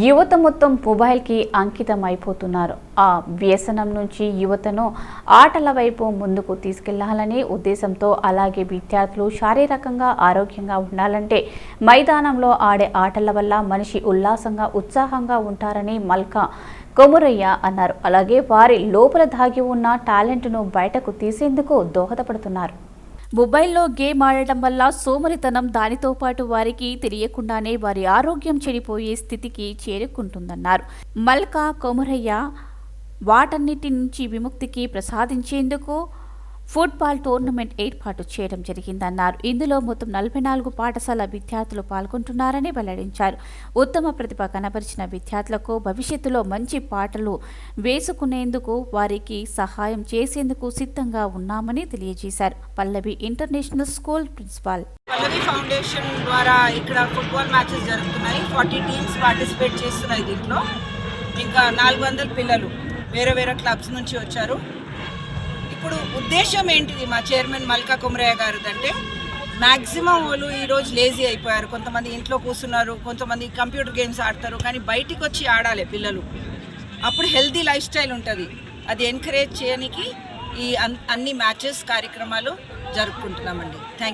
యువత మొత్తం మొబైల్కి అంకితం అయిపోతున్నారు ఆ వ్యసనం నుంచి యువతను ఆటల వైపు ముందుకు తీసుకెళ్ళాలనే ఉద్దేశంతో అలాగే విద్యార్థులు శారీరకంగా ఆరోగ్యంగా ఉండాలంటే మైదానంలో ఆడే ఆటల వల్ల మనిషి ఉల్లాసంగా ఉత్సాహంగా ఉంటారని మల్కా కొమురయ్య అన్నారు. అలాగే వారి లోపల దాగి ఉన్న టాలెంట్ను బయటకు తీసేందుకు దోహదపడుతున్నారు. మొబైల్లో గేమ్ ఆడటం వల్ల సోమరితనం దానితో పాటు వారికి తెలియకుండానే వారి ఆరోగ్యం చెడిపోయే స్థితికి చేరుకుంటుందన్నారు. మల్కా కొమరయ్య వాటన్నిటి నుంచి విముక్తికి ప్రసాదించేందుకు ఫుట్బాల్ టోర్నమెంట్ ఏర్పాటు చేయడం జరిగిందన్నారు. ఇందులో మొత్తం నలభై నాలుగు పాఠశాల విద్యార్థులు పాల్గొంటున్నారని వెల్లడించారు. ఉత్తమ ప్రతిభ కనబరిచిన విద్యార్థులకు భవిష్యత్తులో మంచి పాటలు వేసుకునేందుకు వారికి సహాయం చేసేందుకు సిద్ధంగా ఉన్నామని తెలియజేశారు. Pallavi international school principal. Pallavi foundation ద్వారా ఇక్కడ ఫుట్బాల్ మ్యాచెస్ జరుగుతున్నాయి. ఫార్టీ టీమ్స్ పార్టిసిపేట్ చేస్తున్నాయి దీంట్లో. ఇంకా నాలుగు వందల పిల్లలు వేరే వేరే క్లబ్స్ నుంచి వచ్చారు. ఇప్పుడు ఉద్దేశం ఏంటిది మా చైర్మన్ మల్కా కుమరయ్య గారు అంటే మ్యాక్సిమం వాళ్ళు ఈరోజు లేజీ అయిపోయారు. కొంతమంది ఇంట్లో కూర్చున్నారు కొంతమంది కంప్యూటర్ గేమ్స్ ఆడతారు కానీ బయటికి వచ్చి ఆడాలి పిల్లలు. అప్పుడు హెల్తీ లైఫ్ స్టైల్ ఉంటుంది. అది ఎంకరేజ్ చేయడానికి ఈ అన్- అన్ని మ్యాచెస్ కార్యక్రమాలు జరుపుకుంటున్నామండి. థ్యాంక్